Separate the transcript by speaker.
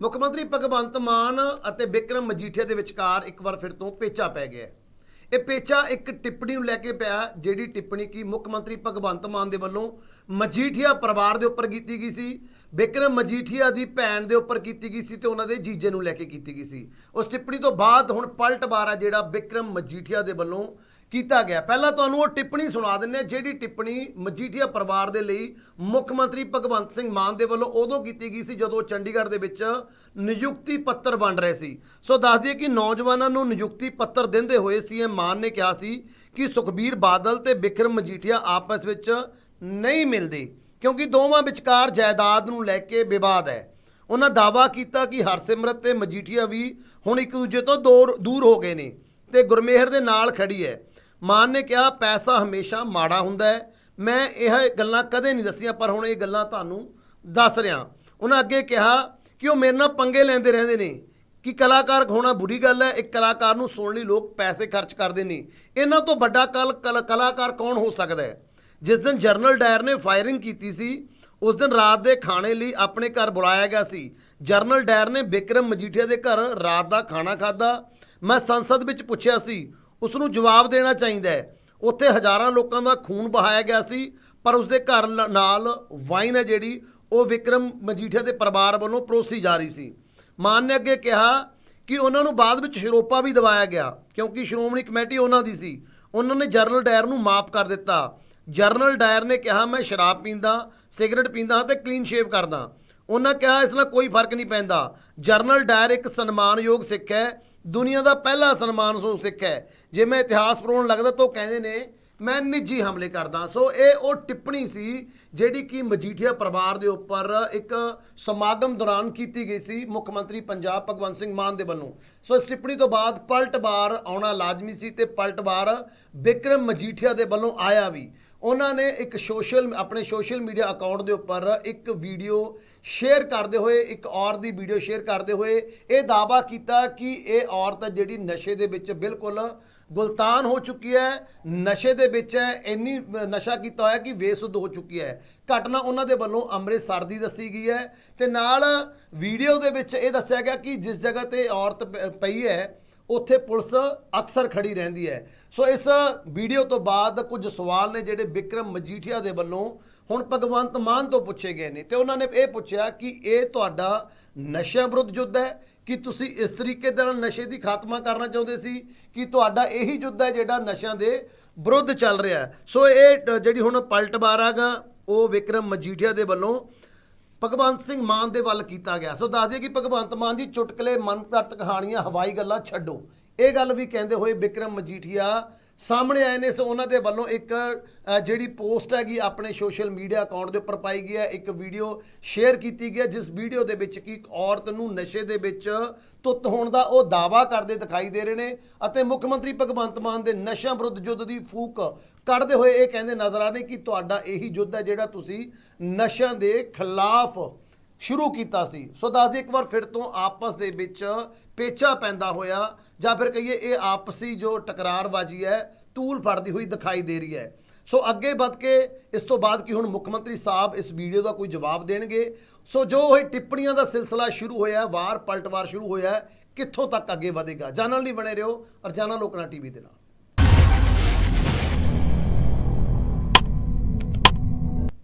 Speaker 1: ਮੁੱਖ ਮੰਤਰੀ ਭਗਵੰਤ ਮਾਨ ਅਤੇ ਵਿਕਰਮ ਮਜੀਠੀਆ ਦੇ ਵਿਚਕਾਰ ਇੱਕ ਵਾਰ ਫਿਰ ਤੋਂ ਪੇਚਾ ਪੈ ਗਿਆ ਇਹ ਪੇਚਾ ਇੱਕ ਟਿੱਪਣੀ ਨੂੰ ਲੈ ਕੇ ਪਿਆ ਜਿਹੜੀ ਟਿੱਪਣੀ ਕੀ ਮੁੱਖ ਮੰਤਰੀ ਭਗਵੰਤ ਮਾਨ ਦੇ ਵੱਲੋਂ ਮਜੀਠੀਆ ਪਰਿਵਾਰ ਦੇ ਉੱਪਰ ਕੀਤੀ ਗਈ ਸੀ, ਵਿਕਰਮ ਮਜੀਠੀਆ ਦੀ ਭੈਣ ਦੇ ਉੱਪਰ ਕੀਤੀ ਗਈ ਸੀ ਤੇ ਉਹਨਾਂ ਦੇ ਜੀਜੇ ਨੂੰ ਲੈ ਕੇ ਕੀਤੀ ਗਈ ਸੀ। ਉਸ ਟਿੱਪਣੀ ਤੋਂ ਬਾਅਦ ਹੁਣ ਪਲਟਵਾਰ ਆ ਜਿਹੜਾ ਵਿਕਰਮ ਮਜੀਠੀਆ ਦੇ ਵੱਲੋਂ ਕੀਤਾ ਗਿਆ। ਪਹਿਲਾਂ ਤੁਹਾਨੂੰ ਉਹ ਟਿੱਪਣੀ ਸੁਣਾ ਦਿੰਦੇ ਹਾਂ, ਜਿਹੜੀ ਟਿੱਪਣੀ ਮਜੀਠੀਆ ਪਰਿਵਾਰ ਦੇ ਲਈ ਮੁੱਖ ਮੰਤਰੀ ਭਗਵੰਤ ਸਿੰਘ ਮਾਨ ਦੇ ਵੱਲੋਂ ਉਦੋਂ ਕੀਤੀ ਗਈ ਸੀ, ਜਦੋਂ ਚੰਡੀਗੜ੍ਹ ਦੇ ਵਿੱਚ ਨਿਯੁਕਤੀ ਪੱਤਰ ਵੰਡ ਰਹੇ ਸੀ। ਸੋ ਦੱਸ ਦਈਏ ਕਿ ਨੌਜਵਾਨਾਂ ਨੂੰ ਨਿਯੁਕਤੀ ਪੱਤਰ ਦਿੰਦੇ ਹੋਏ ਸੀਐਮ ਮਾਨ ਨੇ ਕਿਹਾ ਸੀ ਕਿ ਸੁਖਬੀਰ ਬਾਦਲ ਤੇ ਬਿਕਰਮ ਮਜੀਠੀਆ ਆਪਸ ਵਿੱਚ ਨਹੀਂ ਮਿਲਦੇ, ਕਿਉਂਕਿ ਦੋਵਾਂ ਵਿਚਕਾਰ ਜਾਇਦਾਦ ਨੂੰ ਲੈ ਕੇ ਵਿਵਾਦ ਹੈ। ਉਹਨਾਂ ਦਾਵਾ ਕੀਤਾ ਕਿ ਹਰਸਿਮਰਤ ਤੇ ਮਜੀਠੀਆ ਵੀ ਹੁਣ ਇੱਕ ਦੂਜੇ ਤੋਂ ਦੂਰ ਦੂਰ ਹੋ ਗਏ ਨੇ ਤੇ ਗੁਰਮੇਹਰ ਦੇ ਨਾਲ ਖੜੀ ਹੈ। ਮਾਨ ਨੇ ਕਿਹਾ, ਪੈਸਾ ਹਮੇਸ਼ਾ ਮਾੜਾ ਹੁੰਦਾ ਹੈ। ਮੈਂ ਇਹ ਗੱਲਾਂ ਕਦੇ ਨਹੀਂ ਦੱਸੀਆਂ, ਪਰ ਹੁਣ ਇਹ ਗੱਲਾਂ ਤੁਹਾਨੂੰ ਦੱਸ ਰਿਹਾ। ਉਹਨਾਂ ਅੱਗੇ ਕਿਹਾ ਕਿ ਉਹ ਮੇਰੇ ਨਾਲ ਪੰਗੇ ਲੈਂਦੇ ਰਹਿੰਦੇ ਨੇ। ਕਿ ਕਲਾਕਾਰ ਹੋਣਾ ਬੁਰੀ ਗੱਲ ਹੈ। ਇੱਕ ਕਲਾਕਾਰ ਨੂੰ ਸੁਣਨ ਲਈ ਲੋਕ ਪੈਸੇ ਖਰਚ ਕਰਦੇ ਨੇ। ਇਹਨਾਂ ਤੋਂ ਵੱਡਾ ਕਲ, ਕਲ- ਕਲਾਕਾਰ ਕੌਣ ਹੋ ਸਕਦਾ ਹੈ? ਜਿਸ ਦਿਨ ਜਰਨਲ ਡਾਇਰ ਨੇ ਫਾਇਰਿੰਗ ਕੀਤੀ ਸੀ, ਉਸ ਦਿਨ ਰਾਤ ਦੇ ਖਾਣੇ ਲਈ ਆਪਣੇ ਘਰ ਬੁਲਾਇਆ ਗਿਆ ਸੀ। ਜਰਨਲ ਡਾਇਰ ਨੇ ਵਿਕਰਮ ਮਜੀਠੀਆ ਦੇ ਘਰ ਰਾਤ ਦਾ ਖਾਣਾ ਖਾਦਾ ਮੈਂ ਸੰਸਦ ਵਿੱਚ ਪੁੱਛਿਆ ਸੀ ਉਸ ਨੂੰ ਜਵਾਬ ਦੇਣਾ ਚਾਹੀਦਾ ਹੈ। ਉੱਥੇ ਹਜ਼ਾਰਾਂ ਲੋਕਾਂ ਦਾ ਖੂਨ ਬਹਾਇਆ ਗਿਆ ਸੀ, ਪਰ ਉਸ ਦੇ ਘਰ ਲ- ਨਾਲ ਵਾਈਨ ਹੈ ਜਿਹੜੀ, ਉਹ ਵਿਕਰਮ ਮਜੀਠੀਆ ਦੇ ਪਰਿਵਾਰ ਵੱਲੋਂ ਪਰੋਸੀ ਜਾ ਰਹੀ ਸੀ। ਮਾਨ ਨੇ ਅੱਗੇ ਕਿਹਾ ਕਿ ਉਹਨਾਂ ਨੂੰ ਬਾਅਦ ਵਿੱਚ ਸ਼ਰੋਪਾ ਵੀ ਦਿਵਾਇਆ ਗਿਆ, ਕਿਉਂਕਿ ਸ਼੍ਰੋਮਣੀ ਕਮੇਟੀ ਉਹਨਾਂ ਦੀ ਸੀ। ਉਹਨਾਂ ਨੇ ਜਰਨਲ ਡਾਇਰ ਨੂੰ ਮਾਫ ਕਰ ਦਿੱਤਾ। ਜਰਨਲ ਡਾਇਰ ਨੇ ਕਿਹਾ, ਮੈਂ ਸ਼ਰਾਬ ਪੀਂਦਾ, ਸਿਗਰਟ ਪੀਂਦਾ ਹਾਂ ਤੇ ਕਲੀਨ ਸ਼ੇਵ ਕਰਦਾ। ਉਹਨਾਂ ਕਿਹਾ, ਇਸ ਨਾਲ ਕੋਈ ਫ਼ਰਕ ਨਹੀਂ ਪੈਂਦਾ। ਜਰਨਲ ਡਾਇਰ ਇੱਕ ਸਨਮਾਨਯੋਗ ਸਿੱਖ ਹੈ ਦੁਨੀਆ ਦਾ ਪਹਿਲਾ ਸਨਮਾਨ ਸੋ ਸਿੱਖ ਹੈ। ਜੇ ਮੈਂ ਇਤਿਹਾਸ ਪੜਾਉਣ ਲੱਗਦਾ ਤਾਂ ਉਹ ਕਹਿੰਦੇ ਨੇ, ਮੈਂ ਨਿੱਜੀ ਹਮਲੇ ਕਰਦਾ ਸੋ ਇਹ ਉਹ ਟਿੱਪਣੀ ਸੀ ਜਿਹੜੀ ਕਿ ਮਜੀਠੀਆ ਪਰਿਵਾਰ ਦੇ ਉੱਪਰ ਇੱਕ ਸਮਾਗਮ ਦੌਰਾਨ ਕੀਤੀ ਗਈ ਸੀ ਮੁੱਖ ਮੰਤਰੀ ਪੰਜਾਬ ਭਗਵੰਤ ਸਿੰਘ ਮਾਨ ਦੇ ਵੱਲੋਂ। ਸੋ ਇਸ ਟਿੱਪਣੀ ਤੋਂ ਬਾਅਦ ਪਲਟਵਾਰ ਆਉਣਾ ਲਾਜ਼ਮੀ ਸੀ ਤੇ ਪਲਟਵਾਰ ਬਿਕਰਮ ਮਜੀਠੀਆ ਦੇ ਵੱਲੋਂ ਆਇਆ ਵੀ। ਉਹਨਾਂ ਨੇ ਇੱਕ ਸੋਸ਼ਲ, ਆਪਣੇ ਸੋਸ਼ਲ ਮੀਡੀਆ ਅਕਾਊਂਟ ਦੇ ਉੱਪਰ ਇੱਕ ਵੀਡੀਓ ਸ਼ੇਅਰ ਕਰਦੇ ਹੋਏ, ਇੱਕ ਔਰਤ ਦੀ ਵੀਡੀਓ ਸ਼ੇਅਰ ਕਰਦੇ ਹੋਏ ਇਹ ਦਾਅਵਾ ਕੀਤਾ ਕਿ ਇਹ ਔਰਤ ਹੈ ਜਿਹੜੀ ਨਸ਼ੇ ਦੇ ਵਿੱਚ ਬਿਲਕੁਲ ਗੁਲਤਾਨ ਹੋ ਚੁੱਕੀ ਹੈ, ਨਸ਼ੇ ਦੇ ਵਿੱਚ ਹੈ, ਇੰਨੀ ਨਸ਼ਾ ਕੀਤਾ ਹੋਇਆ ਕਿ ਬੇਸੁੱਧ ਹੋ ਚੁੱਕੀ ਹੈ। ਘਟਨਾ ਉਹਨਾਂ ਦੇ ਵੱਲੋਂ ਅੰਮ੍ਰਿਤਸਰ ਦੀ ਦੱਸੀ ਗਈ ਹੈ ਤੇ ਨਾਲ ਵੀਡੀਓ ਦੇ ਵਿੱਚ ਇਹ ਦੱਸਿਆ ਗਿਆ ਕਿ ਜਿਸ ਜਗ੍ਹਾ ਤੇ ਔਰਤ ਪ- ਪਈ ਹੈ ਉੱਥੇ ਪੁਲਿਸ ਅਕਸਰ ਖੜੀ ਰਹਿੰਦੀ ਹੈ। ਸੋ ਇਸ ਵੀਡੀਓ ਤੋਂ ਬਾਅਦ ਕੁਝ ਸਵਾਲ ਨੇ ਜਿਹੜੇ ਵਿਕਰਮ ਮਜੀਠੀਆ ਦੇ ਵੱਲੋਂ ਹੁਣ ਭਗਵੰਤ ਮਾਨ ਤੋਂ ਪੁੱਛੇ ਗਏ ਨੇ। ਤੇ ਉਹਨਾਂ ਨੇ ਇਹ ਪੁੱਛਿਆ ਕਿ ਇਹ ਤੁਹਾਡਾ ਨਸ਼ਾ ਵਿਰੁੱਧ ਯੁੱਧ ਹੈ? ਕਿ ਤੁਸੀਂ ਇਸ ਤਰੀਕੇ ਦੇ ਨਾਲ ਨਸ਼ੇ ਦੀ ਖਾਤਮਾ ਕਰਨਾ ਚਾਹੁੰਦੇ ਸੀ? ਕਿ ਤੁਹਾਡਾ ਇਹੀ ਯੁੱਧ ਹੈ ਜਿਹੜਾ ਨਸ਼ਿਆਂ ਦੇ ਵਿਰੁੱਧ ਚੱਲ ਰਿਹਾ ਸੋ ਇਹ ਜਿਹੜੀ ਹੁਣ ਪਲਟਵਾਰ ਹੈਗਾ ਉਹ ਵਿਕਰਮ ਮਜੀਠੀਆ ਦੇ ਵੱਲੋਂ ਭਗਵੰਤ ਸਿੰਘ ਮਾਨ ਦੇ ਵੱਲ ਕੀਤਾ ਗਿਆ। ਸੋ ਦੱਸ ਦਈਏ ਕਿ ਭਗਵੰਤ ਮਾਨ ਜੀ ਚੁਟਕਲੇ ਮਨਤਰਤ ਕਹਾਣੀਆਂ ਹਵਾਈ ਗੱਲਾਂ ਛੱਡੋ। ਇਹ ਗੱਲ ਵੀ ਕਹਿੰਦੇ ਹੋਏ ਵਿਕਰਮ ਮਜੀਠੀਆ ਸਾਹਮਣੇ ਆਏ ਨੇ, ਸੋ ਉਹਨਾਂ ਦੇ ਵੱਲੋਂ ਇੱਕ ਜਿਹੜੀ ਪੋਸਟ ਹੈਗੀ ਆਪਣੇ ਸੋਸ਼ਲ ਮੀਡੀਆ ਅਕਾਊਂਟ ਦੇ ਉੱਪਰ ਪਾਈ ਗਈ ਹੈ, ਇੱਕ ਵੀਡੀਓ ਸ਼ੇਅਰ ਕੀਤੀ ਗਈ ਹੈ, ਜਿਸ ਵੀਡੀਓ ਦੇ ਵਿੱਚ ਕਿ ਇੱਕ ਔਰਤ ਨੂੰ ਨਸ਼ੇ ਦੇ ਵਿੱਚ ਤੁੱਤ ਹੋਣ ਦਾ ਉਹ ਦਾਵਾ ਕਰਦੇ ਦਿਖਾਈ ਦੇ ਰਹੇ ਨੇ ਅਤੇ ਮੁੱਖ ਮੰਤਰੀ ਭਗਵੰਤ ਮਾਨ ਦੇ ਨਸ਼ਿਆਂ ਵਿਰੁੱਧ ਯੁੱਧ ਦੀ ਫੂਕ ਕੱਢਦੇ ਹੋਏ ਇਹ ਕਹਿੰਦੇ ਨਜ਼ਰ ਆ ਰਹੇ ਕਿ ਤੁਹਾਡਾ ਇਹੀ ਯੁੱਧ ਹੈ ਜਿਹੜਾ ਤੁਸੀਂ ਨਸ਼ਿਆਂ ਦੇ ਖਿਲਾਫ ਸ਼ੁਰੂ ਕੀਤਾ ਸੀ। ਸੋ ਦੱਸ ਇੱਕ ਵਾਰ ਫਿਰ ਤੋਂ ਆਪਸ ਦੇ ਵਿੱਚ ਪੇਚਾ ਪੈਂਦਾ ਹੋਇਆ ਜਾਂ ਫਿਰ ਕਹੀਏ ਇਹ ਆਪਸੀ ਜੋ ਟਕਰਾਰਬਾਜ਼ੀ ਹੈ ਤੂਲ ਫੜਦੀ ਹੋਈ ਦਿਖਾਈ ਦੇ ਰਹੀ ਹੈ। ਸੋ ਅੱਗੇ ਵੱਧ ਕੇ ਇਸ ਤੋਂ ਬਾਅਦ ਕਿ ਹੁਣ ਮੁੱਖ ਮੰਤਰੀ ਸਾਹਿਬ ਇਸ ਵੀਡੀਓ ਦਾ ਕੋਈ ਜਵਾਬ ਦੇਣਗੇ। ਸੋ ਜੋ ਇਹ ਟਿੱਪਣੀਆਂ ਦਾ ਸਿਲਸਿਲਾ ਸ਼ੁਰੂ ਹੋਇਆ ਹੈ, ਵਾਰ ਪਲਟਵਾਰ ਸ਼ੁਰੂ ਹੋਇਆ ਕਿੱਥੋਂ ਤੱਕ ਅੱਗੇ ਵਧੇਗਾ? ਜਾਣਨ ਲਈ ਬਣੇ ਰਹੋ ਔਰ ਜਾਣਾ ਲੋਕਨਾ ਟੀਵੀ ਦੇ ਨਾਲ।